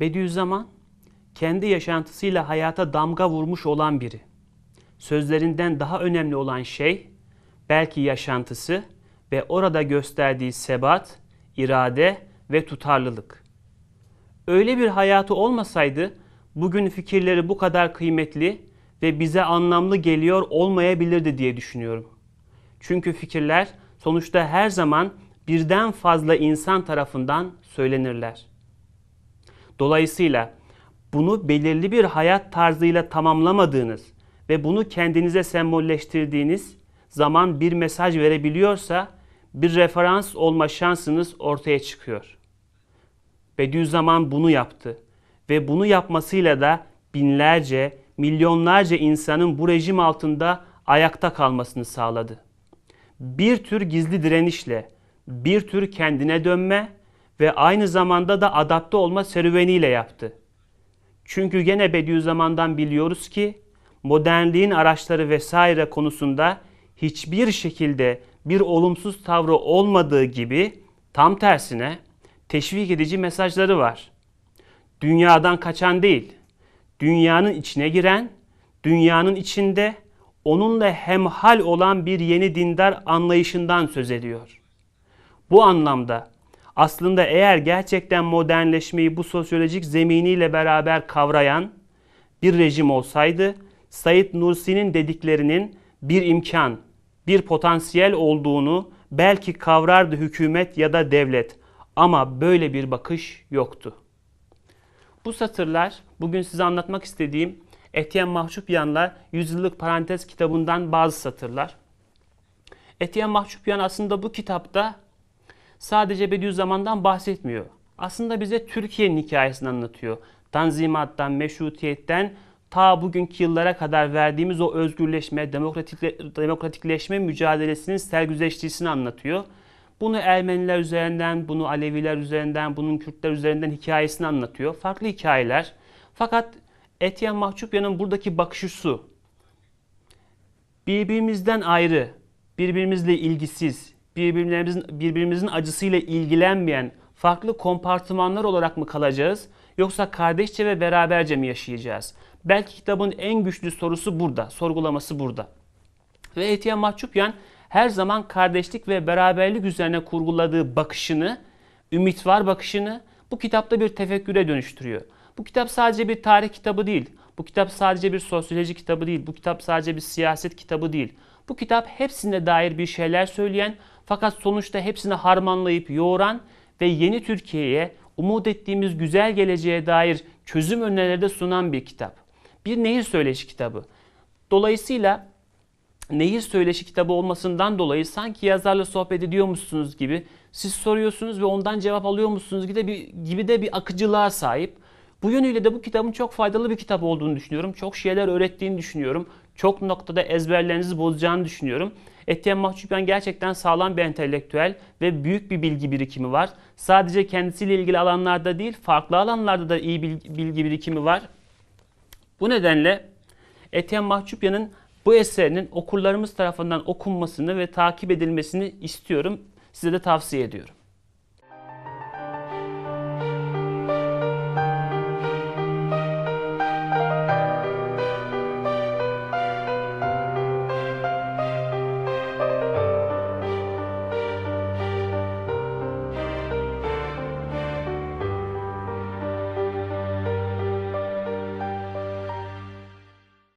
Bediüzzaman kendi yaşantısıyla hayata damga vurmuş olan biri. Sözlerinden daha önemli olan şey belki yaşantısı ve orada gösterdiği sebat, irade ve tutarlılık. Öyle bir hayatı olmasaydı bugün fikirleri bu kadar kıymetli ve bize anlamlı geliyor olmayabilirdi diye düşünüyorum. Çünkü fikirler sonuçta her zaman birden fazla insan tarafından söylenirler. Dolayısıyla bunu belirli bir hayat tarzıyla tamamlamadığınız ve bunu kendinize sembolleştirdiğiniz zaman bir mesaj verebiliyorsa bir referans olma şansınız ortaya çıkıyor. Bediüzzaman bunu yaptı ve bunu yapmasıyla da binlerce, milyonlarca insanın bu rejim altında ayakta kalmasını sağladı. Bir tür gizli direnişle, bir tür kendine dönme ve aynı zamanda da adapte olma serüveniyle yaptı. Çünkü gene Bediüzzaman'dan biliyoruz ki modernliğin araçları vesaire konusunda hiçbir şekilde bir olumsuz tavrı olmadığı gibi tam tersine teşvik edici mesajları var. Dünyadan kaçan değil, dünyanın içine giren, dünyanın içinde onunla hemhal olan bir yeni dindar anlayışından söz ediyor. Bu anlamda aslında eğer gerçekten modernleşmeyi bu sosyolojik zeminiyle beraber kavrayan bir rejim olsaydı, Said Nursi'nin dediklerinin bir imkan, bir potansiyel olduğunu belki kavrardı hükümet ya da devlet ama böyle bir bakış yoktu. Bu satırlar bugün size anlatmak istediğim Etienne Mahçupyan'la Yüzyıllık Parantez kitabından bazı satırlar. Etienne Mahçupyan aslında bu kitapta sadece Bediüzzaman'dan bahsetmiyor. Aslında bize Türkiye'nin hikayesini anlatıyor. Tanzimattan, meşrutiyetten ta bugünkü yıllara kadar verdiğimiz o özgürleşme, demokratikle, demokratikleşme mücadelesinin sergüzeştiğini anlatıyor. Bunu Ermeniler üzerinden, bunu Aleviler üzerinden, bunun Kürtler üzerinden hikayesini anlatıyor. Farklı hikayeler. Fakat Etienne Mahçupyan'ın buradaki bakışı şu. Birbirimizden ayrı, birbirimizle ilgisiz, birbirimizin, birbirimizin acısıyla ilgilenmeyen farklı kompartımanlar olarak mı kalacağız? Yoksa kardeşçe ve beraberce mi yaşayacağız? Belki kitabın en güçlü sorusu burada, sorgulaması burada. Ve Etienne Mahçupyan her zaman kardeşlik ve beraberlik üzerine kurguladığı bakışını, ümit var bakışını bu kitapta bir tefekküre dönüştürüyor. Bu kitap sadece bir tarih kitabı değil. Bu kitap sadece bir sosyoloji kitabı değil. Bu kitap sadece bir siyaset kitabı değil. Bu kitap hepsine dair bir şeyler söyleyen fakat sonuçta hepsini harmanlayıp yoğuran ve yeni Türkiye'ye umut ettiğimiz güzel geleceğe dair çözüm önerileri de sunan bir kitap. Bir nehir söyleşi kitabı. Dolayısıyla nehir söyleşi kitabı olmasından dolayı sanki yazarla sohbet ediyormuşsunuz gibi siz soruyorsunuz ve ondan cevap alıyormuşsunuz gibi de bir, gibi de bir akıcılığa sahip. Bu yönüyle de bu kitabın çok faydalı bir kitap olduğunu düşünüyorum. Çok şeyler öğrettiğini düşünüyorum. Çok noktada ezberlerinizi bozacağını düşünüyorum. Etienne Mahçupyan gerçekten sağlam bir entelektüel ve büyük bir bilgi birikimi var. Sadece kendisiyle ilgili alanlarda değil, farklı alanlarda da iyi bilgi birikimi var. Bu nedenle Etienne Mahçupyan'ın bu eserinin okurlarımız tarafından okunmasını ve takip edilmesini istiyorum. Size de tavsiye ediyorum.